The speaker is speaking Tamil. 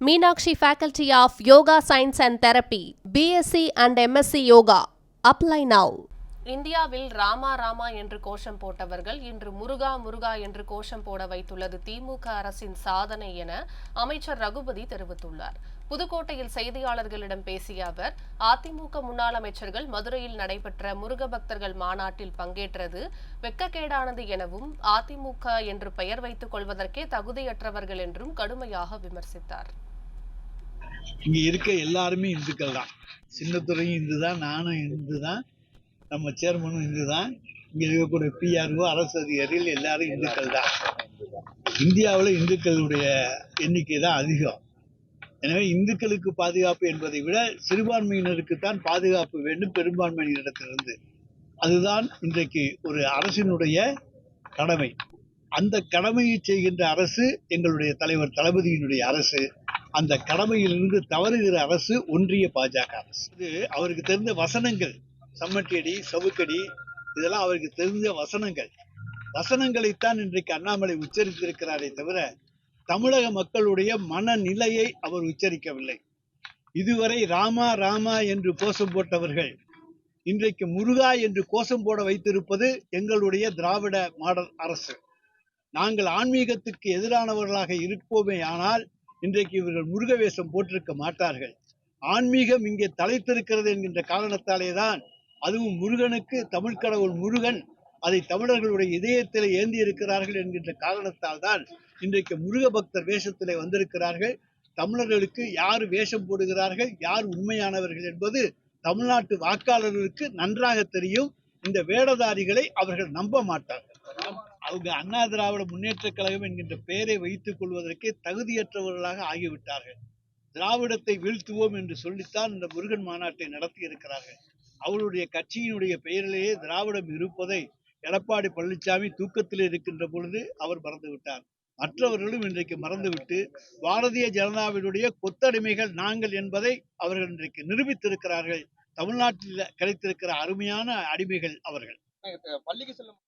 Meenakshi faculty of yoga science and therapy BSc and MSc yoga apply now இந்தியாவில் ராமா ராமா என்று கோஷம் போட்டவர்கள் இன்று முருகா முருகா என்று கோஷம் போட வைத்துள்ளது திமுக அரசின் சாதனை என அமைச்சர் ரகுபதி தெரிவித்துள்ளார். புதுக்கோட்டையில் செய்தியாளர்களிடம் பேசிய அவர் அதிமுக முன்னாள் அமைச்சர்கள் மதுரையில் நடைபெற்ற முருக பக்தர்கள் மாநாட்டில் பங்கேற்றது வெக்கக்கேடானது எனவும் அதிமுக என்று பெயர் வைத்துக் கொள்வதற்கே தகுதியற்றவர்கள் என்றும் கடுமையாக விமர்சித்தார். இங்க இருக்க எல்லாருமே இந்துக்கள் தான். சின்னத்துறையும் இந்து தான் நானும் இந்து தான் நம்ம சேர்மனும் இந்து தான் இங்க இருக்கக்கூடிய பிஆர்ஓ அரசு அதிகாரிகள் எல்லாரும் இந்துக்கள் தான். இந்தியாவில் இந்துக்களுடைய எண்ணிக்கை தான் அதிகம். எனவே இந்துக்களுக்கு பாதுகாப்பு என்பதை விட சிறுபான்மையினருக்கு தான் பாதுகாப்பு வேண்டும் பெரும்பான்மையினரிடத்திலிருந்து. அதுதான் இன்றைக்கு ஒரு அரசினுடைய கடமை. அந்த கடமையை செய்கின்ற அரசு எங்களுடைய தலைவர் தளபதியினுடைய அரசு. அந்த கடமையிலிருந்து தவறுகிற அரசு ஒன்றிய பாஜக அரசு. இது அவருக்கு தெரிந்த வசனங்கள். சம்மட்டியடி சவுக்கடி இதெல்லாம் அவருக்கு தெரிந்த வசனங்கள். வசனங்களைத்தான் இன்றைக்கு அண்ணாமலை உச்சரித்திருக்கிறாரே தவிர தமிழக மக்களுடைய மனநிலையை அவர் உச்சரிக்கவில்லை. இதுவரை ராமா ராமா என்று கோஷம் போட்டவர்கள் இன்றைக்கு முருகா என்று கோஷம் போட வைத்திருப்பது எங்களுடைய திராவிட மாடல் அரசு. நாங்கள் ஆன்மீகத்துக்கு எதிரானவர்களாக இருப்போமே ஆனால் இன்றைக்கு இவர்கள் முருக வேஷம் போட்டிருக்க மாட்டார்கள். ஆன்மீகம் இங்கே தலைத்திருக்கிறது என்கின்ற காரணத்தாலே தான் அதுவும் முருகனுக்கு தமிழ் கடவுள் முருகன் அதை தமிழர்களுடைய இதயத்தில் ஏந்தி இருக்கிறார்கள் என்கின்ற காரணத்தால் தான் இன்றைக்கு முருக பக்தர் வேஷத்திலே வந்திருக்கிறார்கள். தமிழர்களுக்கு யார் வேஷம் போடுகிறார்கள் யார் உண்மையானவர்கள் என்பது தமிழ்நாட்டு வாக்காளர்களுக்கு நன்றாக தெரியும். இந்த வேடதாரிகளை அவர்கள் நம்ப மாட்டார்கள். அவங்க அண்ணா திராவிட முன்னேற்ற கழகம் என்கின்ற பெயரை வைத்துக் கொள்வதற்கே தகுதியற்றவர்களாக ஆகிவிட்டார்கள். திராவிடத்தை வீழ்த்துவோம் என்று சொல்லித்தான் இந்த முருகன் மாநாட்டை நடத்தி இருக்கிறார்கள் அவருடைய கட்சியினுடைய பெயரிலேயே திராவிடம் இருப்பதை எடப்பாடி பழனிசாமி தூக்கத்தில் இருக்கின்ற பொழுது அவர் மறந்துவிட்டார். மற்றவர்களும் இன்றைக்கு மறந்துவிட்டு பாரதிய ஜனதாவினுடைய கொத்தடிமைகள் நாங்கள் என்பதை அவர்கள் இன்றைக்கு நிரூபித்திருக்கிறார்கள். தமிழ்நாட்டில் கிடைத்திருக்கிற அருமையான அடிமைகள் அவர்கள். பள்ளிக்கு செல்லும்